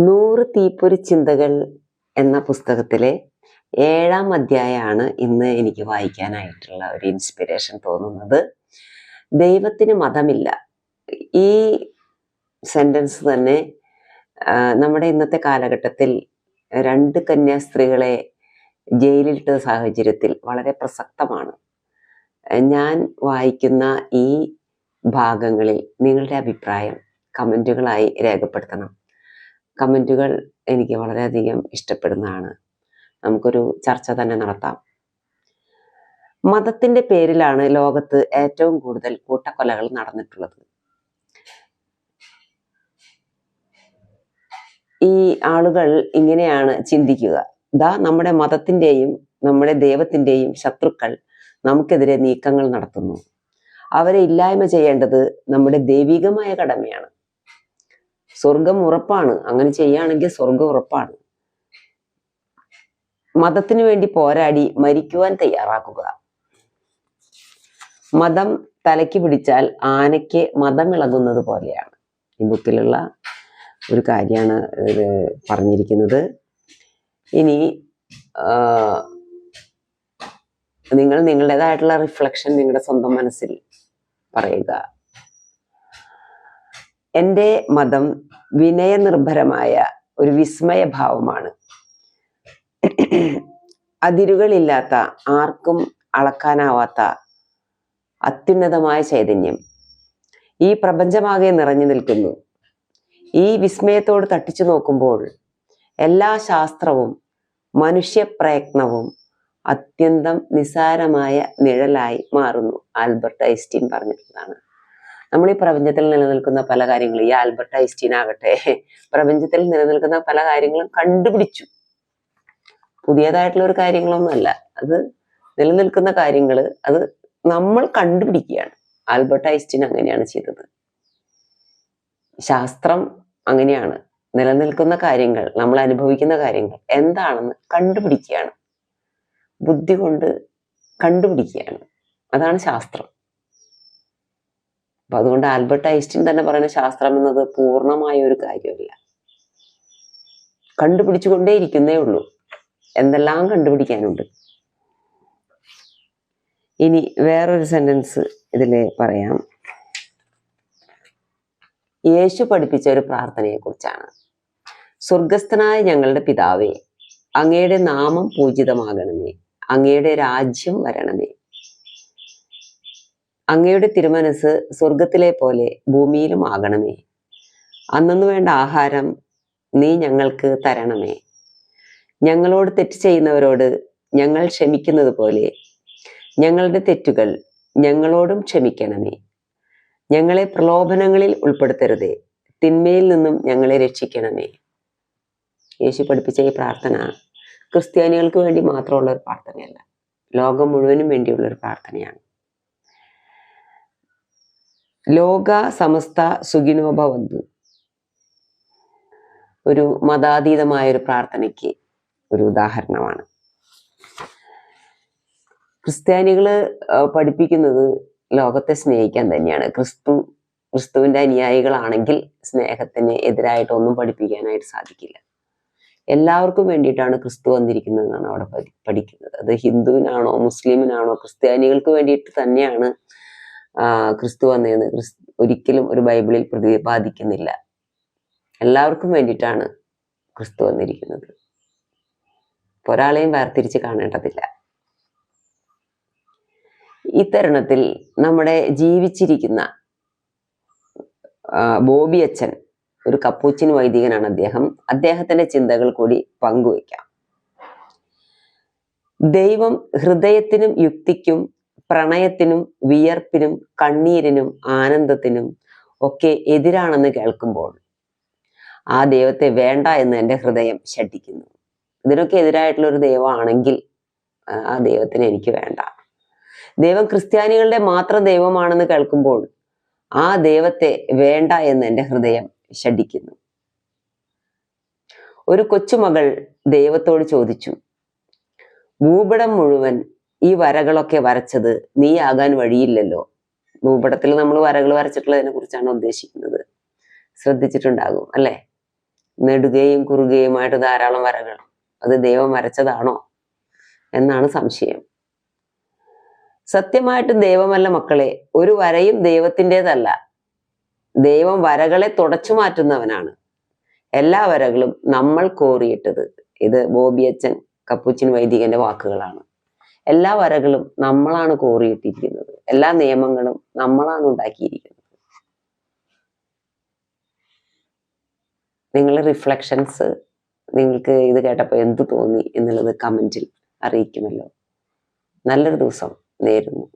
നൂറ് തീപ്പൊരി ചിന്തകൾ എന്ന പുസ്തകത്തിലെ ഏഴാം അധ്യായമാണ് ഇന്ന് എനിക്ക് വായിക്കാനായിട്ടുള്ള ഒരു ഇൻസ്പിറേഷൻ തോന്നുന്നത്. ദൈവത്തിന് മതമില്ല. ഈ സെന്റൻസ് തന്നെ നമ്മുടെ ഇന്നത്തെ കാലഘട്ടത്തിൽ രണ്ട് കന്യാസ്ത്രീകളെ ജയിലിലിട്ട സാഹചര്യത്തിൽ വളരെ പ്രസക്തമാണ്. ഞാൻ വായിക്കുന്ന ഈ ഭാഗങ്ങളിൽ നിങ്ങളുടെ അഭിപ്രായം കമന്റുകളായി രേഖപ്പെടുത്തണം. കമന്റുകൾ എനിക്ക് വളരെയധികം ഇഷ്ടപ്പെടുന്നതാണ്. നമുക്കൊരു ചർച്ച തന്നെ നടത്താം. മതത്തിന്റെ പേരിലാണ് ലോകത്ത് ഏറ്റവും കൂടുതൽ കൂട്ടക്കൊലകൾ നടന്നിട്ടുള്ളത്. ഈ ആളുകൾ ഇങ്ങനെയാണ് ചിന്തിക്കുക. ദാ നമ്മുടെ മതത്തിന്റെയും നമ്മുടെ ദൈവത്തിന്റെയും ശത്രുക്കൾ നമുക്കെതിരെ നീക്കങ്ങൾ നടത്തുന്നു. അവരെ ഇല്ലായ്മ ചെയ്യേണ്ടത് നമ്മുടെ ദൈവികമായ കടമയാണ്. സ്വർഗം ഉറപ്പാണ്. അങ്ങനെ ചെയ്യുകയാണെങ്കിൽ സ്വർഗം ഉറപ്പാണ്. മതത്തിനു വേണ്ടി പോരാടി മരിക്കുവാൻ തയ്യാറാക്കുക. മതം തലയ്ക്ക് പിടിച്ചാൽ ആനയ്ക്ക് മതം ഇളകുന്നത് പോലെയാണ്. ഈ ബുക്കിലുള്ള ഒരു കാര്യമാണ് ഇത് പറഞ്ഞിരിക്കുന്നത്. ഇനി നിങ്ങൾ നിങ്ങളുടേതായിട്ടുള്ള റിഫ്ലക്ഷൻ നിങ്ങളുടെ സ്വന്തം മനസ്സിൽ പറയുക. എന്റെ മതം വിനയനിർഭരമായ ഒരു വിസ്മയഭാവമാണ്. അതിരുകളില്ലാത്ത ആർക്കും അളക്കാനാവാത്ത അത്യുന്നതമായ ചൈതന്യം ഈ പ്രപഞ്ചമാകെ നിറഞ്ഞു നിൽക്കുന്നു. ഈ വിസ്മയത്തോട് തട്ടിച്ചു നോക്കുമ്പോൾ എല്ലാ ശാസ്ത്രവും മനുഷ്യപ്രയത്നവും അത്യന്തം നിസാരമായ നിഴലായി മാറുന്നു ആൽബർട്ട് ഐസ്റ്റീൻ പറഞ്ഞിട്ടുള്ളതാണ്. നമ്മൾ ഈ പ്രപഞ്ചത്തിൽ നിലനിൽക്കുന്ന പല കാര്യങ്ങളും ഈ ആൽബർട്ട് ഐസ്റ്റീൻ ആകട്ടെ പ്രപഞ്ചത്തിൽ നിലനിൽക്കുന്ന പല കാര്യങ്ങളും കണ്ടുപിടിച്ചു. പുതിയതായിട്ടുള്ള ഒരു കാര്യങ്ങളൊന്നുമല്ല. അത് നിലനിൽക്കുന്ന കാര്യങ്ങൾ അത് നമ്മൾ കണ്ടുപിടിക്കുകയാണ്. ആൽബർട്ട് ഐസ്റ്റീൻ അങ്ങനെയാണ് ചെയ്തത്. ശാസ്ത്രം അങ്ങനെയാണ്. നിലനിൽക്കുന്ന കാര്യങ്ങൾ നമ്മൾ അനുഭവിക്കുന്ന കാര്യങ്ങൾ എന്താണെന്ന് കണ്ടുപിടിക്കുകയാണ്. ബുദ്ധി കൊണ്ട് കണ്ടുപിടിക്കുകയാണ്. അതാണ് ശാസ്ത്രം. അപ്പൊ അതുകൊണ്ട് ആൽബർട്ട് ഐസ്റ്റീൻ തന്നെ പറയുന്ന ശാസ്ത്രം എന്നത് പൂർണമായ ഒരു കാര്യമല്ല. കണ്ടുപിടിച്ചുകൊണ്ടേയിരിക്കുന്നേ ഉള്ളൂ. എന്തെല്ലാം കണ്ടുപിടിക്കാനുണ്ട്. ഇനി വേറൊരു സെന്റൻസ് ഇതിൽ പറയാം. യേശു പഠിപ്പിച്ച ഒരു പ്രാർത്ഥനയെ കുറിച്ചാണ് സ്വർഗസ്ഥനായ ഞങ്ങളുടെ പിതാവേ അങ്ങയുടെ നാമം പൂജിതമാകണമേ അങ്ങയുടെ രാജ്യം വരണമേ. അങ്ങയുടെ തിരുമനസ് സ്വർഗത്തിലെ പോലെ ഭൂമിയിലും ആകണമേ. അന്നു വേണ്ട ആഹാരം നീ ഞങ്ങൾക്ക് തരണമേ. ഞങ്ങളോട് തെറ്റ് ചെയ്യുന്നവരോട് ഞങ്ങൾ ക്ഷമിക്കുന്നത് പോലെ ഞങ്ങളുടെ തെറ്റുകൾ ഞങ്ങളോടും ക്ഷമിക്കണമേ. ഞങ്ങളെ പ്രലോഭനങ്ങളിൽ ഉൾപ്പെടുത്തരുതേ. തിന്മയിൽ നിന്നും ഞങ്ങളെ രക്ഷിക്കണമേ. യേശു പഠിപ്പിച്ച ഈ പ്രാർത്ഥന ക്രിസ്ത്യാനികൾക്ക് വേണ്ടി മാത്രമുള്ള ഒരു പ്രാർത്ഥനയല്ല. ലോകം മുഴുവനും വേണ്ടിയുള്ള ഒരു പ്രാർത്ഥനയാണ്. ലോക സമസ്ത സുഖിനോ ഭവന്തു ഒരു മതാതീതമായ ഒരു പ്രാർത്ഥനയ്ക്ക് ഒരു ഉദാഹരണമാണ്. ക്രിസ്ത്യാനികൾ പഠിപ്പിക്കുന്നത് ലോകത്തെ സ്നേഹിക്കാൻ തന്നെയാണ്. ക്രിസ്തു ക്രിസ്തുവിന്റെ അനുയായികളാണെങ്കിൽ സ്നേഹത്തിന് എതിരായിട്ടൊന്നും പഠിപ്പിക്കാനായിട്ട് സാധിക്കില്ല. എല്ലാവർക്കും വേണ്ടിയിട്ടാണ് ക്രിസ്തു വന്നിരിക്കുന്നതെന്നാണ് അവിടെ പഠി- പഠിക്കുന്നത്. അത് ഹിന്ദുവിനാണോ മുസ്ലിമിനാണോ ക്രിസ്ത്യാനികൾക്ക് വേണ്ടിയിട്ട് തന്നെയാണ് ക്രിസ്തു വന്നതെന്ന് ക്രിസ് ഒരിക്കലും ഒരു ബൈബിളിൽ പ്രതിപാദിക്കുന്നില്ല എല്ലാവർക്കും വേണ്ടിയിട്ടാണ് ക്രിസ്തു വന്നിരിക്കുന്നത്. ഒരാളെയും വേർതിരിച്ച് കാണേണ്ടതില്ല. ഈ നമ്മുടെ ജീവിച്ചിരിക്കുന്ന ബോബി അച്ഛൻ ഒരു കപ്പൂച്ചിൻ വൈദികനാണ് അദ്ദേഹം. അദ്ദേഹത്തിന്റെ ചിന്തകൾ കൂടി പങ്കുവയ്ക്കാം. ദൈവം ഹൃദയത്തിനും യുക്തിക്കും പ്രണയത്തിനും വിയർപ്പിനും കണ്ണീരിനും ആനന്ദത്തിനും ഒക്കെ എതിരാണെന്ന് കേൾക്കുമ്പോൾ ആ ദൈവത്തെ വേണ്ട എന്ന് എന്റെ ഹൃദയം ശഠിക്കുന്നു. ഇതിനൊക്കെ എതിരായിട്ടുള്ള ഒരു ദൈവമാണെങ്കിൽ ആ, ദൈവത്തിന് എനിക്ക് വേണ്ട. ദൈവം ക്രിസ്ത്യാനികളുടെ മാത്രം ദൈവമാണെന്ന് കേൾക്കുമ്പോൾ ആ ദൈവത്തെ വേണ്ട എന്ന് എന്റെ ഹൃദയം ശഠിക്കുന്നു. ഒരു കൊച്ചുമകൾ ദൈവത്തോട് ചോദിച്ചു ഭൂപടം മുഴുവൻ ഈ വരകളൊക്കെ വരച്ചത് നീയാകാൻ വഴിയില്ലല്ലോ. ഭൂപടത്തിൽ നമ്മൾ വരകൾ വരച്ചിട്ടുള്ളതിനെ കുറിച്ചാണ് ഉദ്ദേശിക്കുന്നത്. ശ്രദ്ധിച്ചിട്ടുണ്ടാകും അല്ലെ? നെടുകയും കുറുകയുമായിട്ട് ധാരാളം വരകൾ. അത് ദൈവം വരച്ചതാണോ എന്നാണ് സംശയം. സത്യമായിട്ടും ദൈവമല്ല മക്കളെ ഒരു വരയും ദൈവത്തിന്റെതല്ല. ദൈവം വരകളെ തുടച്ചു മാറ്റുന്നവനാണ്. എല്ലാ വരകളും നമ്മൾ കോറിയിട്ടത്. ഇത് ബോബിയച്ചൻ കപ്പുച്ചിൻ വൈദികന്റെ വാക്കുകളാണ്. എല്ലാ വരകളും നമ്മളാണ് കോറിയിട്ടിരിക്കുന്നത്. എല്ലാ നിയമങ്ങളും നമ്മളാണ് ഉണ്ടാക്കിയിരിക്കുന്നത്. നിങ്ങളുടെ റിഫ്ലക്ഷൻസ് നിങ്ങൾക്ക് ഇത് കേട്ടപ്പോൾ എന്ത് തോന്നി എന്നുള്ളത് കമന്റിൽ അറിയിക്കുമല്ലോ. നല്ലൊരു ദിവസം നേരുന്നു.